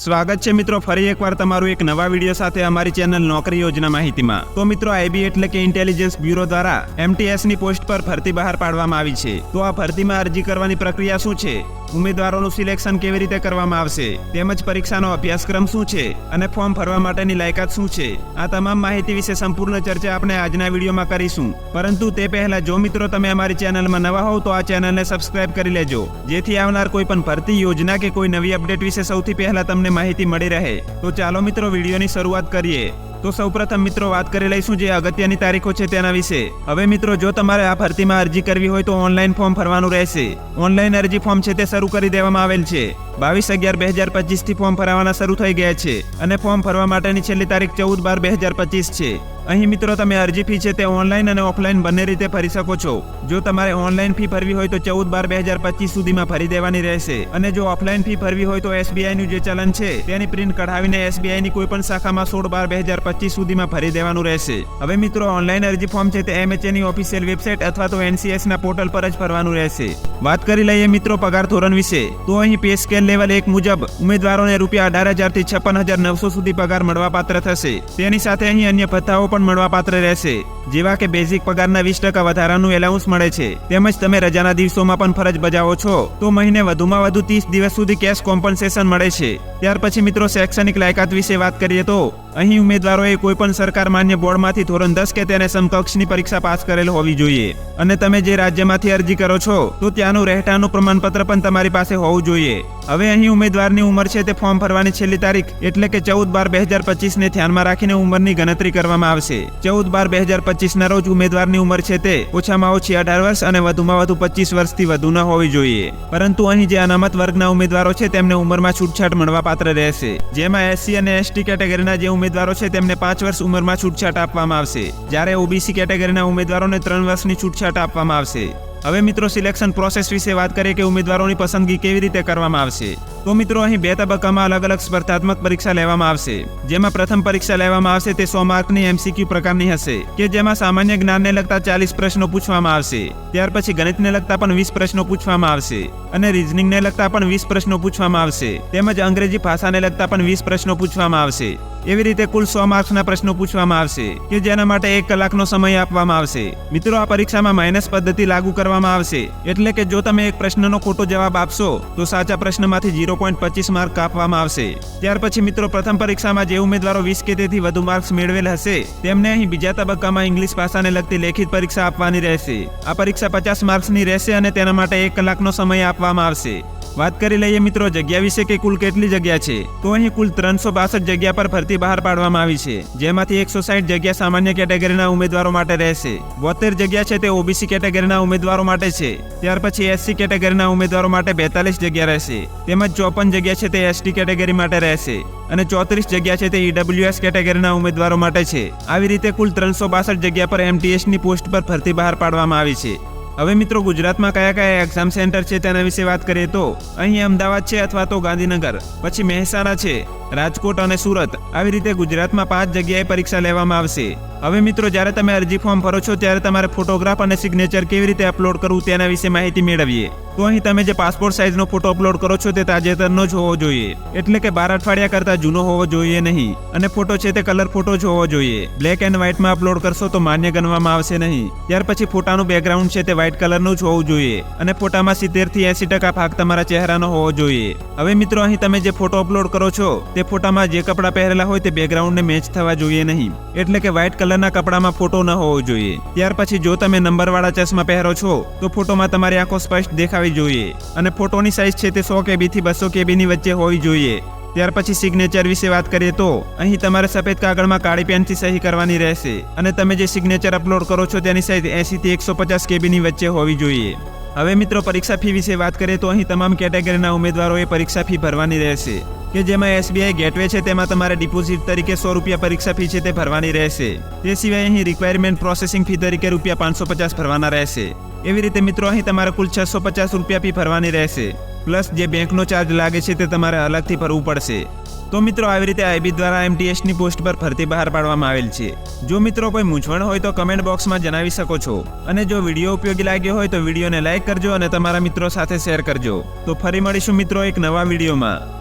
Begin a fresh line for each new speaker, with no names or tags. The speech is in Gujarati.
સ્વાગત છે મિત્રો, ફરી એકવાર તમારું એક નવા વીડિયો સાથે અમારી ચેનલ નોકરી યોજના માહિતીમાં. તો મિત્રો આઈબી એટલે કે ઇન્ટેલિજન્સ બ્યુરો દ્વારા એમટીએસની પોસ્ટ પર ભરતી બહાર પાડવામાં આવી છે. તો આ ભરતીમાં અરજી કરવાની પ્રક્રિયા શું છે? ઉમેદવારોનું સિલેક્શન કેવી રીતે કરવામાં આવશે? તેમજ પરીક્ષાનો અભ્યાસક્રમ શું છે? અને ફોર્મ ભરવા માટેની લાયકાત શું છે? આ તમામ માહિતી વિશે સંપૂર્ણ ચર્ચા આપણે આજના વિડીયોમાં કરીશું. પરંતુ તે પહેલા, જો મિત્રો તમે અમારી ચેનલમાં નવા હોવ, તો આ ચેનલને સબસ્ક્રાઇબ કરી લેજો. જેથી આવનાર કોઈ પણ ભરતી યોજના કે કોઈ નવી અપડેટ વિશે સૌથી પહેલા તમને માહિતી મળી રહે, તો ચાલો મિત્રો વિડીયોની શરૂઆત કરીએ. તો સૌપ્રથમ મિત્રો વાત કરી લઈશું જે અગત્યની તારીખો છે તેના વિશે. હવે મિત્રો, જો તમારે આ ભરતીમાં અરજી કરવી હોય તો ઓનલાઈન ફોર્મ ભરવાનું રહેશે. ઓનલાઈન અરજી ફોર્મ છે તે શરૂ કરી દેવામાં આવેલ છે. બાવીસ અગિયાર બે હજાર પચીસથી ફોર્મ ભરવાના શરૂ થઈ ગયા છે અને ફોર્મ ભરવા માટેની છેલ્લી તારીખ ચૌદ બાર બે હજાર પચીસ છે. અહીં મિત્રો તમે અરજી ફી છે તે ઓનલાઈન અને ઓફલાઈન બંને રીતે ભરી શકો છો. જો તમારે ઓનલાઈન ફી ભરવી હોય તો ચૌદ બાર બે હજાર પચીસ સુધીમાં ભરી દેવાની રહેશે. અને જો ઓફલાઈન ફી ભરવી હોય તો એસબીઆઈ નું જે ચલન છે તેની પ્રિન્ટ કઢાવીને એસબીઆઈ ની કોઈ પણ શાખામાં સોળ બાર બે હજાર પચીસ સુધીમાં ભરી દેવાનું રહેશે. હવે મિત્રો ઓનલાઈન અરજી ફોર્મ છે તે એમએચએ ની ઓફિશિયલ વેબસાઇટ અથવા તો એનસીએસ ના પોર્ટલ પર જ ભરવાનું રહેશે. વાત કરી લઈએ મિત્રો પગાર ધોરણ વિશે. તો અહીં પે સ્કેલ લેવલ એક મુજબ ઉમેદવારોને રૂપિયા અઢાર હજારથી છપ્પન હજાર નવસો સુધી પગાર મળવાપાત્ર થશે. તેની સાથે અહીં અન્ય ભથ્થાઓ પણ મળવાપાત્ર રહેશે. જેવા કે બેઝિક પગારના વીસ ટકા વધારાનું એલાઉન્સ મળે છે. તેમજ તમે રજાના દિવસોમાં પણ ફરજ બજાવો છો. તો મહિને વધુમાં વધુ ત્રીસ દિવસ સુધી કેશ કોમ્પન્સેશન મળે છે. ત્યાર પછી મિત્રો શૈક્ષણિક લાયકાત વિશે વાત કરીએ તો અહીં ઉમેદવારોએ કોઈ પણ સરકાર માન્ય બોર્ડમાંથી ધોરણ દસ કે તેને સમકક્ષની પરીક્ષા પાસ કરેલ હોવી જોઈએ. અને તમે જે રાજ્યમાંથી અરજી કરો છો, તો ત્યાંનું રહેઠાણનું પ્રમાણપત્ર પણ તમારી પાસે હોવું જોઈએ. હવે અહીં ઉમેદવારની ઉંમર છે તે ફોર્મ ભરવાની છેલ્લી તારીખ, એટલે કે ચૌદ બાર બે હજાર પચીસને ધ્યાનમાં રાખીને ઉંમરની ગણતરી કરવામાં આવશે. ચૌદ બાર બે હજાર પચીસ ના રોજ ઉમેદવારની ઉંમર છે તે ઓછામાં ઓછી અઢાર વર્ષ અને વધુમાં વધુ પચીસ વર્ષથી વધુ ન હોવી જોઈએ. પરંતુ અહીં જે અનામત વર્ગના ઉમેદવારો છે, તેમને ઉંમરમાં છૂટછાટ મળવાપાત્ર રહેશે. જેમાં એસસી અને એસટી કેટેગરીના જે ઉમેદવારો છે તેમને પાંચ વર્ષ ઉંમરમાં છૂટછાટ આપવામાં આવશે. જ્યારે ઓબીસી કેટેગરીના ઉમેદવારોને ત્રણ વર્ષની છૂટછાટ આપવામાં આવશે. હવે મિત્રો સિલેક્શન પ્રોસેસ વિશે વાત કરીએ કે ઉમેદવારોની પસંદગી કેવી રીતે કરવામાં આવશે? તો મિત્રો, અહીં બે તબક્કામાં અલગ અલગ સ્પર્ધાત્મક પરીક્ષા લેવામાં આવશે. જેમાં પ્રથમ પરીક્ષા લેવામાં આવશે તે સો માર્કની એમસીક્યુ પ્રકારની હશે, કે જેમાં સામાન્ય જ્ઞાનને લગતા ચાલીસ પ્રશ્નો પૂછવામાં આવશે. ત્યાર પછી ગણિતને લગતા પણ વીસ પ્રશ્નો પૂછવામાં આવશે અને રિઝનિંગને લગતા પણ વીસ પ્રશ્નો પૂછવામાં આવશે. તેમજ અંગ્રેજી ભાષાને લગતા પણ વીસ પ્રશ્નો પૂછવામાં આવશે. એવી રીતે કુલ સો માર્ક્સના પ્રશ્નો પૂછવામાં આવશે, કે જેના માટે એક કલાકનો સમય આપવામાં આવશે. મિત્રો, આ પરીક્ષામાં માઇનસ પદ્ધતિ લાગુ કરવામાં આવશે. એટલે કે જો તમે એક પ્રશ્નનો ખોટો જવાબ આપશો, તો સાચા પ્રશ્નમાંથી ઝીરો પોઈન્ટ પચીસ માર્ક કાપવામાં આવશે. ત્યાર પછી મિત્રો, પ્રથમ પરીક્ષામાં જે ઉમેદવારો વીસ કે તેથી વધુ માર્ક્સ મેળવેલ હશે, તેમને અહીં બીજા તબક્કામાં ઇંગ્લિશ ભાષાને લગતી લેખિત પરીક્ષા આપવાની રહેશે. આ પરીક્ષા પચાસ માર્ક્સની રહેશે અને તેના માટે એક કલાકનો સમય આપવામાં આવશે. વાત કરી લઈએ મિત્રો, જગ્યા વિશે કે કુલ કેટલી જગ્યા છે? તો અહીં કુલ ત્રણસો બાસઠ જગ્યા પર ભરતી બહાર પાડવામાં આવી છે, જેમાંથી એકસો સાઠ જગ્યા સામાન્ય કેટેગરીના ઉમેદવારો માટે રહેશે. બોતેર જગ્યા છે તે ઓબીસી કેટેગરીના ઉમેદવારો માટે છે, ત્યાર પછી એસસી કેટેગરીના ઉમેદવારો માટે બેતાલીસ જગ્યા રહેશે. તેમજ ચોપન જગ્યા છે તે એસટી કેટેગરી માટે રહેશે અને ચોત્રીસ જગ્યા છે તે ઈડબ્લ્યુએસ કેટેગરીના ઉમેદવારો માટે છે. આવી રીતે કુલ ત્રણસો બાસઠ જગ્યા પર એમટીએસની પોસ્ટ પર ભરતી બહાર પાડવામાં આવી છે. હવે મિત્રો, ગુજરાતમાં કયા કયા એક્ઝામ સેન્ટર છે તેના વિશે વાત કરીએ તો અહીં અમદાવાદ છે અથવા તો ગાંધીનગર, પછી મહેસાણા છે, રાજકોટ અને સુરત. આવી રીતે ગુજરાતમાં પાંચ જગ્યાએ પરીક્ષા લેવામાં આવશે. હવે મિત્રો, જ્યારે તમે અરજી ફોર્મ ભરો છો, ત્યારે તમારે ફોટોગ્રાફ અને સિગ્નેચર કેવી રીતે અપલોડ કરવું તેના વિશે માહિતી મેળવીએ. તો અહીં તમે જે પાસપોર્ટ સાઇઝનો ફોટો અપલોડ કરો છો, તે તાજેતરનો જ હોવો જોઈએ. એટલે કે બાર અઠવાડિયા કરતા જૂનો હોવો જોઈએ નહીં. અને ફોટો છે તે કલર ફોટો જ હોવો જોઈએ. બ્લેક એન્ડ વ્હાઇટમાં અપલોડ કરશો તો માન્ય ગણવામાં આવશે નહીં. ત્યાર પછી ફોટાનું બેકગ્રાઉન્ડ છે તે વ્હાઇટ કલરનું જ હોવું જોઈએ. અને ફોટામાં સિત્તેરથી એસી ટકા ભાગ તમારા ચહેરાનો હોવો જોઈએ. હવે મિત્રો, અહીં તમે જે ફોટો અપલોડ કરો છો, તે ફોટામાં જે કપડાં પહેરેલા હોય તે બેકગ્રાઉન્ડને મેચ થવા જોઈએ નહીં. એટલે કે વ્હાઇટ કલરના કપડામાં ફોટો ન હોવો જોઈએ. ત્યાર પછી જો તમે નંબરવાળા ચશ્મા પહેરો છો, તો ફોટોમાં તમારી આંખો સ્પષ્ટ દેખાવી જોઈએ અને ફોટોની સાઇઝ છે તે સો કેબીથી બસો કેબીની વચ્ચે હોવી જોઈએ. ત્યાર પછી સિગ્નેચર વિશે વાત કરીએ તો, અહીં તમારે સફેદ કાગળમાં કાળી પેનથી સહી કરવાની રહેશે અને તમે જે સિગ્નેચર અપલોડ કરો છો તેની સાઇઝ એસીથી એકસો પચાસ કેબીની વચ્ચે હોવી જોઈએ. હવે મિત્રો, પરીક્ષા ફી વિશે વાત કરીએ તો અહીં તમામ કેટેગરીના ઉમેદવારોએ પરીક્ષા ફી ભરવાની રહેશે. કે જેમાં એસબીઆઈ ગેટવે છે, તેમાં તમારે ડિપોઝિટ તરીકે સો રૂપિયા પરીક્ષા ફી છે તે ભરવાની રહેશે. તે સિવાય અહીં રિક્વાયરમેન્ટ પ્રોસેસિંગ ફી તરીકે રૂપિયા પાંચસો પચાસ ભરવાના રહેશે. એવી રીતે મિત્રો, અહીં તમારે કુલ છસો પચાસ રૂપિયા ફી ભરવાની રહેશે. પ્લસ જે બેંકનો ચાર્જ લાગે છે તે તમારે અલગથી ભરવું પડશે. તો મિત્રો, આવી રીતે આઈબી દ્વારા એમટીએસની પોસ્ટ પર ભરતી બહાર પાડવામાં આવેલ છે. જો મિત્રો કોઈ મૂંઝવણ હોય તો કમેન્ટ બોક્સમાં જણાવી શકો છો. અને જો વીડિયો ઉપયોગી લાગ્યો હોય તો વિડીયોને લાઇક કરજો અને તમારા મિત્રો સાથે શેર કરજો. તો ફરી મળીશું મિત્રો એક નવા વિડીયોમાં.